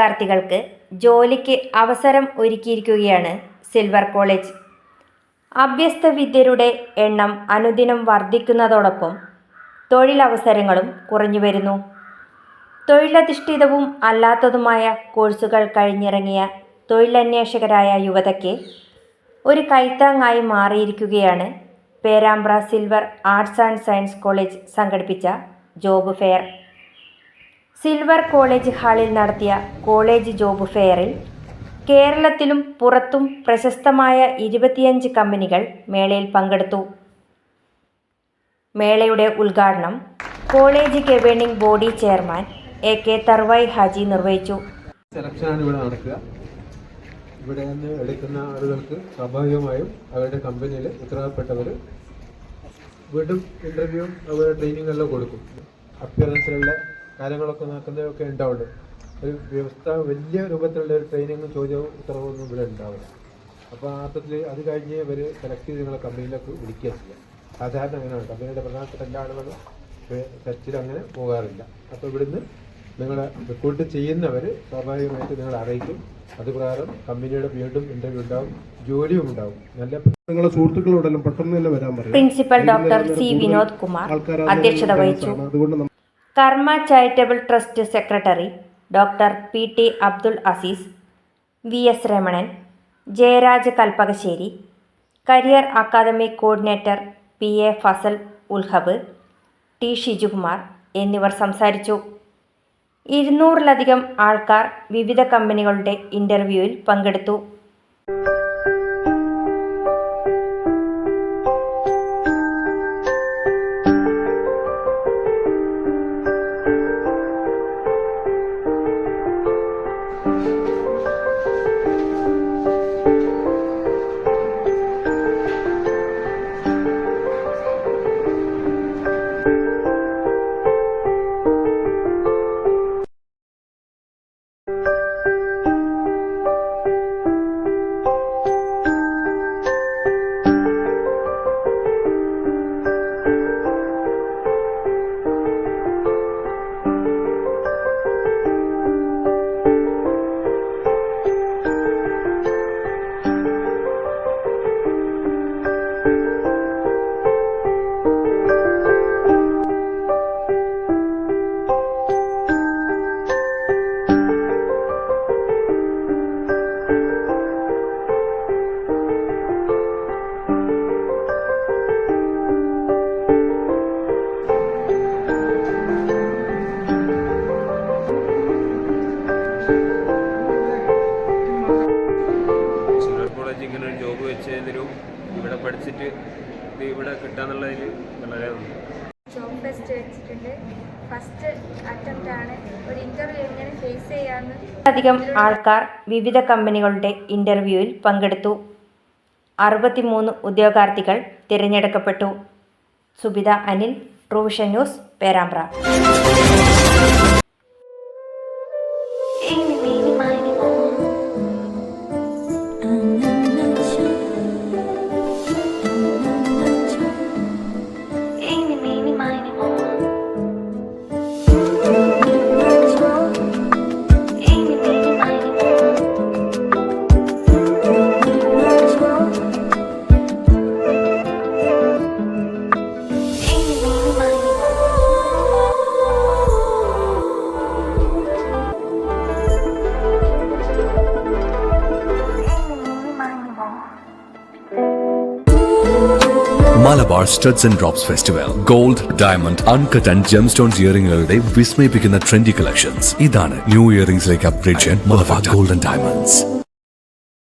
ഉദ്യോഗാർത്ഥികൾക്ക് ജോലിക്ക് അവസരം ഒരുക്കിയിരിക്കുകയാണ് സിൽവർ കോളേജ്. അഭ്യസ്ത വിദ്യരുടെ എണ്ണം അനുദിനം വർദ്ധിക്കുന്നതോടൊപ്പം തൊഴിലവസരങ്ങളും കുറഞ്ഞു വരുന്നു തൊഴിലധിഷ്ഠിതവും അല്ലാത്തതുമായ കോഴ്സുകൾ കഴിഞ്ഞിറങ്ങിയ തൊഴിലന്വേഷകരായ യുവതയ്ക്ക് ഒരു കൈത്താങ്ങായി മാറിയിരിക്കുകയാണ് Perambra silver arts and science college സംഘടിപ്പിച്ച ജോബ് ഫെയർ. സിൽവർ കോളേജ് ഹാളിൽ നടത്തിയ കോളേജ് ജോബ് ഫെയറിൽ കേരളത്തിലും പുറത്തും പ്രശസ്തമായ ഇരുപത്തിയഞ്ച് കമ്പനികൾ മേളയിൽ പങ്കെടുത്തു. മേളയുടെ ഉദ്ഘാടനം college governing body chairman A K Tharvai Haji നിർവഹിച്ചു. ഇവിടെ നടക്കുക. നിന്ന് എടുക്കുന്ന ആളുകൾക്ക് സ്വാഭാവികമായും അവരുടെ കമ്പനിയിൽ ഉത്തരവാദപ്പെട്ടവർ വീണ്ടും ഇന്റർവ്യൂ അവരുടെ ട്രെയിനിങ് എല്ലാം കൊടുക്കും. അപ്പിയറൻസിലുള്ള കാര്യങ്ങളൊക്കെ നടക്കുന്നതൊക്കെ ഉണ്ടാവുള്ളൂ. ഒരു വ്യവസ്ഥ വലിയ രൂപത്തിലുള്ള ഒരു ട്രെയിനിങ് ചോദ്യവും ഉത്തരവൊന്നും ഇവിടെ ഉണ്ടാവില്ല. അപ്പോൾ ആ അർത്ഥത്തിൽ അത് കഴിഞ്ഞ് ഇവർ സെലക്ട് ചെയ്ത് നിങ്ങളെ കമ്പനിയിലേക്ക് വിളിക്കുക ചെയ്യുക സാധാരണ അങ്ങനെയാണ്. കമ്പനിയുടെ പ്രധാനപ്പെട്ട എല്ലാ ആളുകളും സെർച്ചിൽ അങ്ങനെ പോകാറില്ല. അപ്പോൾ ഇവിടുന്ന് നിങ്ങളെ റിക്രൂട്ട് ചെയ്യുന്നവർ സ്വാഭാവികമായിട്ട് നിങ്ങളെ അറിയിക്കും. അതുപ്രകാരം കമ്പനിയുടെ വീണ്ടും ഇന്റർവ്യൂ ഉണ്ടാവും ജോലിയും ഉണ്ടാവും. നല്ല നിങ്ങളുടെ സുഹൃത്തുക്കളോടെല്ലാം പെട്ടെന്ന് തന്നെ വരാൻ പറയും principal doctor C Vinod Kumar അധ്യക്ഷത വഹിച്ചു. അതുകൊണ്ട് Karma charitable trust secretary doctor P T Abdul Aziz V S Ramanan Jayaraj Kalpakassery career academy coordinator P A Fazal Ulhab T Shijukumar എന്നിവർ സംസാരിച്ചു. ഇരുന്നൂറിലധികം ആൾക്കാർ വിവിധ കമ്പനികളുടെ ഇന്റർവ്യൂവിൽ പങ്കെടുത്തു. സിൽവർ ഇങ്ങനെ ഒരു ജോബ് വെച്ചതിലും ഇവിടെ പഠിച്ചിട്ട് ഇത് ഇവിടെ കിട്ടാന്നുള്ളതിൽ വളരെ നന്ദി. ജോബ് ഫെസ്റ്റ് വെച്ചിട്ടുണ്ട്. ഫസ്റ്റ് അറ്റംപ്റ്റ് ആണ്. ഒരു ഇന്റർവ്യൂ എങ്ങനെ ഫേസ് ചെയ്യാമെന്ന് അധികം ആൾക്കാർ വിവിധ കമ്പനികളുടെ ഇന്റർവ്യൂവിൽ പങ്കെടുത്തു. അറുപത്തിമൂന്ന് ഉദ്യോഗാർത്ഥികൾ തിരഞ്ഞെടുക്കപ്പെട്ടു. Subitha Anil provision news Perambra. Malabar studs and drops festival gold diamond uncut and gemstones ഇയറിംഗുകളുടെ വിസ്മയിപ്പിക്കുന്ന ട്രെൻഡി കളക്ഷൻസ് ഇതാണ് ന്യൂ ഇയറിംഗ്സിലേക്ക് അപ്ഗ്രേഡ് ചെയ്യാൻ മലബാർ ഗോൾഡൻ ഡയമണ്ട്സ്